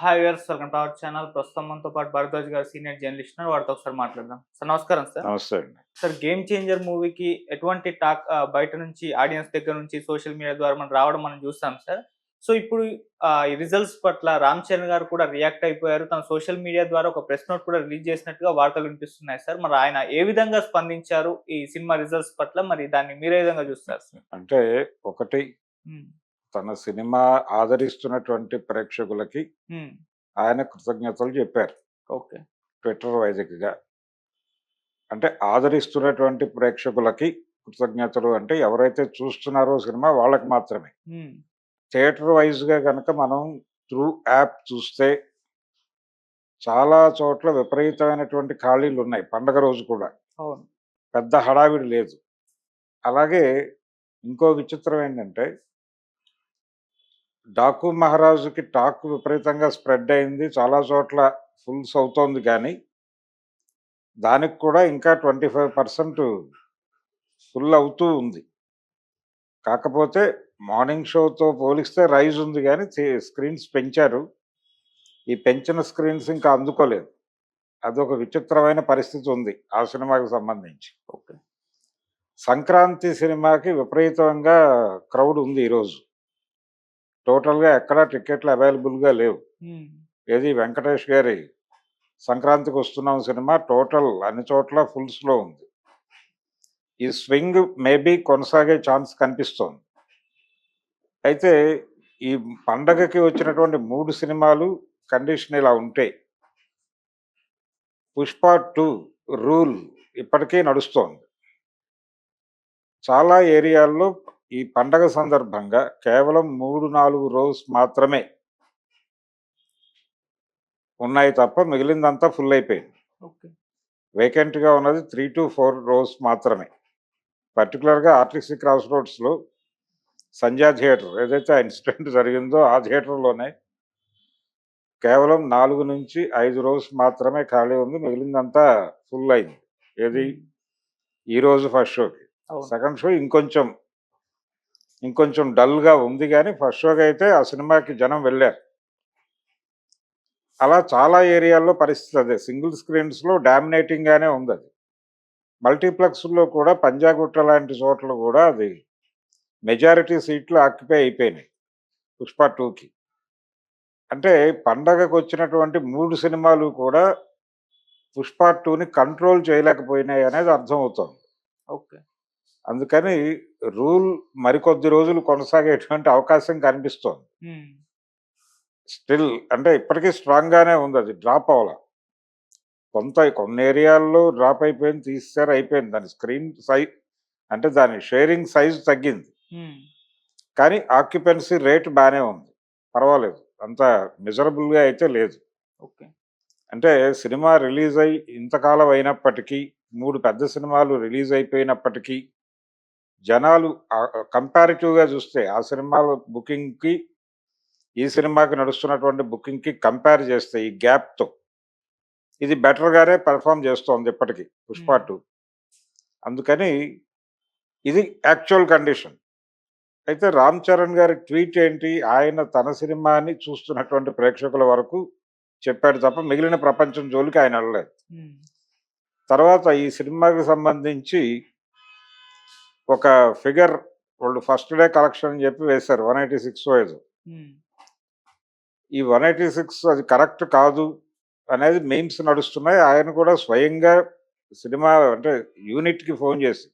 Hi viewers welcome to our channel. ప్రస్తుతం మనతో పాటు భరద్వాజ్ గారు సీనియర్ జర్నలిస్ట్ వారితో ఒకసారి మాట్లాడదాం. సార్ నమస్కారం సార్. నమస్తే సార్ గేమ్ చేంజర్ మూవీకి ఎటువంటి టాక్ బయట నుంచి ఆడియన్స్ దగ్గర నుంచి సోషల్ మీడియా ద్వారా మనం రావడం మనం చూస్తాం సార్. సో ఇప్పుడు ఈ రిజల్ట్స్ పట్ల రామ్ చరణ్ గారు కూడా రియాక్ట్ అయిపోయారు. తన సోషల్ మీడియా ద్వారా ఒక ప్రెస్ నోట్ కూడా రిలీజ్ చేసినట్టుగా వార్తలు వినిపిస్తున్నాయి సార్. మరి ఆయన ఏ విధంగా స్పందించారు ఈ సినిమా రిజల్ట్స్ పట్ల? మరి దాన్ని మీరే విధంగా చూస్తారు అంటే ఒకటి తన సినిమా ఆదరిస్తున్నటువంటి ప్రేక్షకులకి ఆయన కృతజ్ఞతలు చెప్పారు. ఓకే. ట్విట్టర్ వైదికగా అంటే ఆదరిస్తున్నటువంటి ప్రేక్షకులకి కృతజ్ఞతలు అంటే ఎవరైతే చూస్తున్నారో సినిమా వాళ్ళకి మాత్రమే. థియేటర్ వైజ్గా కనుక మనం త్రూ యాప్ చూస్తే చాలా చోట్ల విపరీతమైనటువంటి ఖాళీలు ఉన్నాయి పండగ రోజు కూడా. పెద్ద హడావిడి లేదు. అలాగే ఇంకో విచిత్రం ఏంటంటే డాకు మహారాజుకి టాక్ విపరీతంగా స్ప్రెడ్ అయింది. చాలా చోట్ల ఫుల్స్ అవుతోంది కానీ దానికి కూడా ఇంకా ట్వంటీ ఫైవ్ పర్సెంట్ ఫుల్ అవుతూ ఉంది. కాకపోతే మార్నింగ్ షోతో పోలిస్తే రైజ్ ఉంది కానీ స్క్రీన్స్ పెంచారు. ఈ పెంచిన స్క్రీన్స్ ఇంకా అందుకోలేదు. అదొక విచిత్రమైన పరిస్థితి ఉంది ఆ సినిమాకి సంబంధించి. ఓకే. సంక్రాంతి సినిమాకి విపరీతంగా క్రౌడ్ ఉంది ఈరోజు. టోటల్గా ఎక్కడా టికెట్లు అవైలబుల్గా లేవు. ఏది వెంకటేష్ గారి సంక్రాంతికి వస్తున్నాం సినిమా టోటల్ అన్ని చోట్ల ఫుల్స్లో ఉంది. ఈ స్వింగ్ మేబీ కొనసాగే ఛాన్స్ కనిపిస్తోంది. అయితే ఈ పండగకి వచ్చినటువంటి మూడు సినిమాలు కండిషన్ ఇలా ఉంటాయి పుష్ప టూ రూల్ ఇప్పటికీ నడుస్తోంది. చాలా ఏరియాల్లో ఈ పండగ సందర్భంగా కేవలం మూడు నాలుగు రోజు మాత్రమే ఉన్నాయి తప్ప మిగిలిందంతా ఫుల్ అయిపోయింది. వేకెంట్గా ఉన్నది త్రీ టు ఫోర్ రోస్ మాత్రమే. పర్టికులర్గా ఆర్టీసీ క్రాస్ రోడ్స్లో సంధ్యా థియేటర్ ఏదైతే ఆ ఇన్సిడెంట్ జరిగిందో ఆ థియేటర్లోనే కేవలం నాలుగు నుంచి ఐదు రోజు మాత్రమే ఖాళీ ఉంది. మిగిలిందంతా ఫుల్ అయింది. ఏది? ఈ రోజు ఫస్ట్ షోకి. సెకండ్ షో ఇంకొంచెం ఇంకొంచెం డల్గా ఉంది కానీ ఫస్ట్ షోకి అయితే ఆ సినిమాకి జనం వెళ్ళారు. అలా చాలా ఏరియాల్లో పరిస్థితి అదే. సింగిల్ స్క్రీన్స్లో డామినేటింగ్గానే ఉంది అది. మల్టీప్లెక్స్లో కూడా పంజాగుట్ట లాంటి చోట్ల కూడా అది మెజారిటీ సీట్లు ఆక్యుపై అయిపోయినాయి. పుష్ప టూకి. అంటే పండగకు వచ్చినటువంటి మూడు సినిమాలు కూడా పుష్ప టూని కంట్రోల్ చేయలేకపోయినాయి అనేది అర్థమవుతోంది. ఓకే. అందుకని రూల్ మరికొద్ది రోజులు కొనసాగేటువంటి అవకాశం కనిపిస్తోంది. స్టిల్ అంటే ఇప్పటికీ స్ట్రాంగ్ గానే ఉంది అది డ్రాప్ అవ్వాల. కొంత కొన్ని ఏరియాల్లో డ్రాప్ అయిపోయింది తీస్తారు అయిపోయింది. దాని స్క్రీన్ సైజ్ అంటే దాని షేరింగ్ సైజ్ తగ్గింది. కానీ ఆక్యుపెన్సీ రేట్ బాగానే ఉంది. పర్వాలేదు అంత మిజరబుల్గా అయితే లేదు. ఓకే. అంటే సినిమా రిలీజ్ అయి ఇంతకాలం అయినప్పటికీ మూడు పెద్ద సినిమాలు రిలీజ్ అయిపోయినప్పటికీ జనాలు కంపారిటివ్గా చూస్తే ఆ సినిమాల బుకింగ్కి ఈ సినిమాకి నడుస్తున్నటువంటి బుకింగ్కి కంపేర్ చేస్తే ఈ గ్యాప్తో ఇది బెటర్గానే పెర్ఫామ్ చేస్తోంది ఇప్పటికీ పుష్ప. టూ. అందుకని ఇది యాక్చువల్ కండిషన్ అయితే రామ్ చరణ్ గారి ట్వీట్ ఏంటి? ఆయన తన సినిమాని చూస్తున్నటువంటి ప్రేక్షకుల వరకు చెప్పాడు తప్ప మిగిలిన ప్రపంచం జోలికి ఆయన వెళ్ళలేదు. తర్వాత ఈ సినిమాకి సంబంధించి ఒక ఫిగర్ వాళ్ళు ఫస్ట్ డే కలెక్షన్ అని చెప్పి వేశారు వన్ ఎయిటీ సిక్స్ ఉమ్, ఈ వన్ ఎయిటీ సిక్స్ అది కరెక్ట్ కాదు అనేది మెయిమ్స్ నడుస్తున్నాయి. ఆయన కూడా స్వయంగా సినిమా అంటే యూనిట్కి ఫోన్ చేసి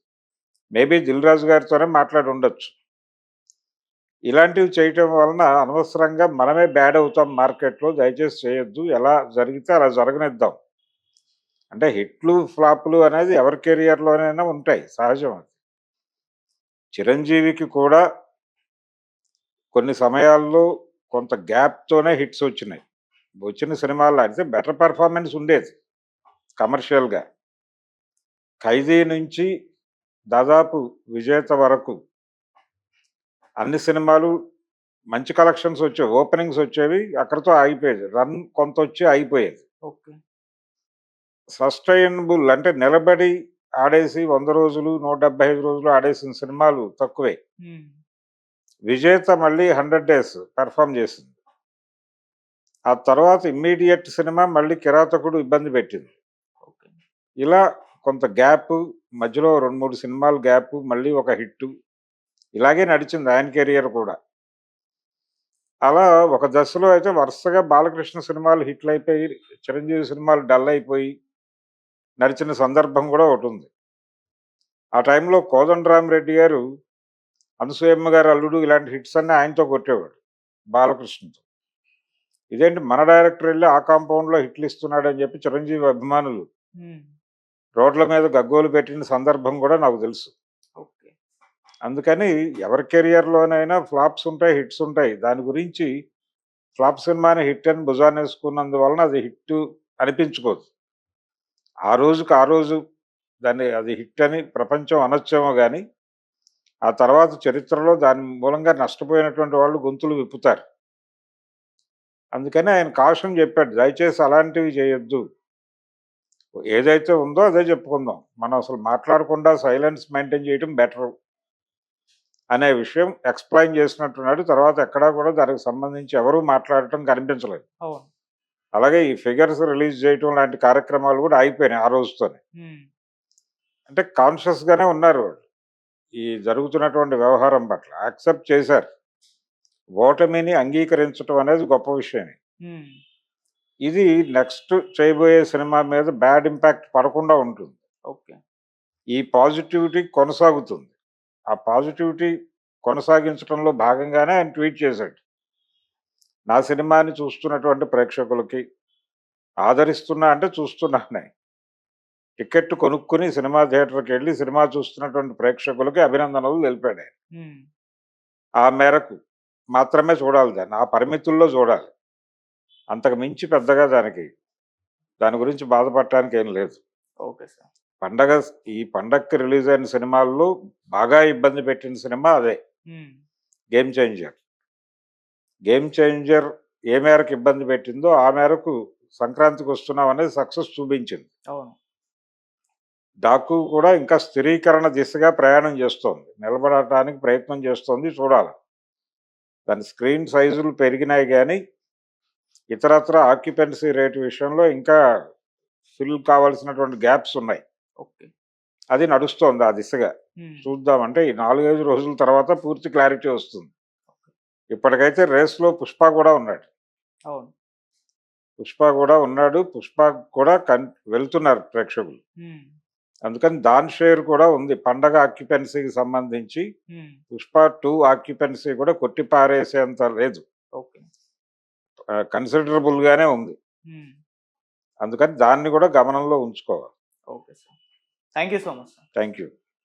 మేబీ దిల్ రాజు గారితోనే మాట్లాడి ఉండొచ్చు. ఇలాంటివి చేయటం వలన అనవసరంగా మనమే బ్యాడ్ అవుతాం మార్కెట్లో దయచేసి చేయొద్దు. ఎలా జరిగితే అలా జరగనిద్దాం. అంటే హిట్లు ఫ్లాపులు అనేది ఎవరి కెరియర్లోనైనా ఉంటాయి. సహజం అది. చిరంజీవికి కూడా కొన్ని సమయాల్లో కొంత గ్యాప్తోనే హిట్స్ వచ్చినాయి. వచ్చిన సినిమాల్లో అయితే బెటర్ పెర్ఫార్మెన్స్ ఉండేది కమర్షియల్గా. ఖైదీ నుంచి దాదాపు విజేత వరకు అన్ని సినిమాలు మంచి కలెక్షన్స్ వచ్చేవి ఓపెనింగ్స్ వచ్చేవి అక్కడితో ఆగిపోయేది. రన్ కొంత వచ్చి ఆగిపోయేది. ఓకే. సస్టైనబుల్ అంటే నిలబడి ఆడేసి వంద రోజులు నూట డెబ్బై ఐదు రోజులు ఆడేసిన సినిమాలు తక్కువే. విజేత మళ్ళీ హండ్రెడ్ డేస్ పెర్ఫామ్ చేసింది. ఆ తర్వాత ఇమ్మీడియట్ సినిమా మళ్ళీ కిరాతకుడు ఇబ్బంది పెట్టింది. ఇలా కొంత గ్యాప్ మధ్యలో రెండు మూడు సినిమాలు గ్యాప్ మళ్ళీ ఒక హిట్. ఇలాగే నడిచింది ఆయన కెరియర్ కూడా. అలా ఒక దశలో అయితే వరుసగా బాలకృష్ణ సినిమాలు హిట్లు అయిపోయి చిరంజీవి సినిమాలు డల్ అయిపోయి నడిచిన సందర్భం కూడా ఒకటి ఉంది ఆ టైంలో కోదండరామిరెడ్డి గారు అనసూయమ్మ గారు అల్లుడు ఇలాంటి హిట్స్ అన్ని ఆయనతో కొట్టేవాడు బాలకృష్ణతో. ఇదేంటి మన డైరెక్టర్ వెళ్ళి ఆ కాంపౌండ్లో హిట్లు ఇస్తున్నాడు అని చెప్పి చిరంజీవి అభిమానులు రోడ్ల మీద గగ్గోలు పెట్టిన సందర్భం కూడా నాకు తెలుసు. ఓకే. అందుకని ఎవరి కెరియర్లోనైనా ఫ్లాప్స్ ఉంటాయి హిట్స్ ఉంటాయి. దాని గురించి ఫ్లాప్ సినిమాని హిట్ అని భుజాన్ని వేసుకున్నందువలన అది హిట్ అనిపించుకోదు. ఆ రోజుకు ఆ రోజు దాన్ని అది హిట్ అని ప్రపంచం అనొచ్చేమో కానీ ఆ తర్వాత చరిత్రలో దాని మూలంగా నష్టపోయినటువంటి వాళ్ళు గొంతులు విప్పుతారు. అందుకని ఆయన కాషన్ చెప్పాడు దయచేసి అలాంటివి చేయొద్దు. ఏదైతే ఉందో అదే చెప్పుకుందాం. మనం అసలు మాట్లాడకుండా సైలెన్స్ మెయింటైన్ చేయడం బెటర్. అనే విషయం ఎక్స్ప్లెయిన్ చేసినట్టున్నాడు. తర్వాత ఎక్కడా కూడా దానికి సంబంధించి ఎవరూ మాట్లాడటం కనిపించలేదు. అవును. అలాగే ఈ ఫిగర్స్ రిలీజ్ చేయటం లాంటి కార్యక్రమాలు కూడా అయిపోయినాయి ఆ రోజుతోనే. అంటే కాన్షియస్ గానే ఉన్నారు వాళ్ళు. ఈ జరుగుతున్నటువంటి వ్యవహారం పట్ల యాక్సెప్ట్ చేశారు. ఓటమిని అంగీకరించడం అనేది గొప్ప విషయం ఉమ్, ఇది నెక్స్ట్ చేయబోయే సినిమా మీద బ్యాడ్ ఇంపాక్ట్ పడకుండా ఉంటుంది. ఓకే. ఈ పాజిటివిటీ కొనసాగుతుంది. ఆ పాజిటివిటీ కొనసాగించడంలో భాగంగానే ఆయన ట్వీట్ చేశాడు. నా సినిమాని చూస్తున్నటువంటి ప్రేక్షకులకి ఆదరిస్తున్నా అంటే చూస్తున్నానే టికెట్ కొనుక్కుని సినిమా థియేటర్కి వెళ్ళి సినిమా చూస్తున్నటువంటి ప్రేక్షకులకి అభినందనలు తెలిపాడు ఆ మేరకు మాత్రమే చూడాలి దాన్ని ఆ పరిమితుల్లో చూడాలి. అంతకు మించి పెద్దగా దానికి దాని గురించి బాధపడటానికి ఏం లేదు. Okay sir. పండగ ఈ పండగకి రిలీజ్ అయిన సినిమాల్లో బాగా ఇబ్బంది పెట్టిన సినిమా అదే. Game changer. గేమ్ చేంజర్ ఏ మేరకు ఇబ్బంది పెట్టిందో ఆ మేరకు సంక్రాంతికి వస్తున్నాం అనేది సక్సెస్ చూపించింది. అవును. డాకు కూడా ఇంకా స్థిరీకరణ దిశగా ప్రయాణం చేస్తోంది. నిలబడటానికి ప్రయత్నం చేస్తోంది చూడాలి. దాని స్క్రీన్ సైజులు పెరిగినాయి కానీ ఇతరత్ర ఆక్యుపెన్సీ రేటు విషయంలో ఇంకా ఫిల్ కావాల్సినటువంటి గ్యాప్స్ ఉన్నాయి. ఓకే. అది నడుస్తోంది ఆ దిశగా. ఉమ్, చూద్దాం అంటే ఈ నాలుగైదు రోజుల తర్వాత పూర్తి క్లారిటీ వస్తుంది. ఇప్పటికైతే రేస్లో పుష్ప కూడా ఉన్నాడు. అవును. పుష్ప కూడా ఉన్నాడు. పుష్ప కూడా కన్ వెళ్తున్నారు ప్రేక్షకులు. అందుకని దాని షేర్ కూడా ఉంది. పండగ ఆక్యుపెన్సీకి సంబంధించి పుష్ప టూ ఆక్యుపెన్సీ కూడా కొట్టి పారేసేంత లేదు. ఓకే. కన్సిడరబుల్ గానే ఉంది. అందుకని దాన్ని కూడా గమనంలో ఉంచుకోవాలి. Okay sir. Thank you so much thank you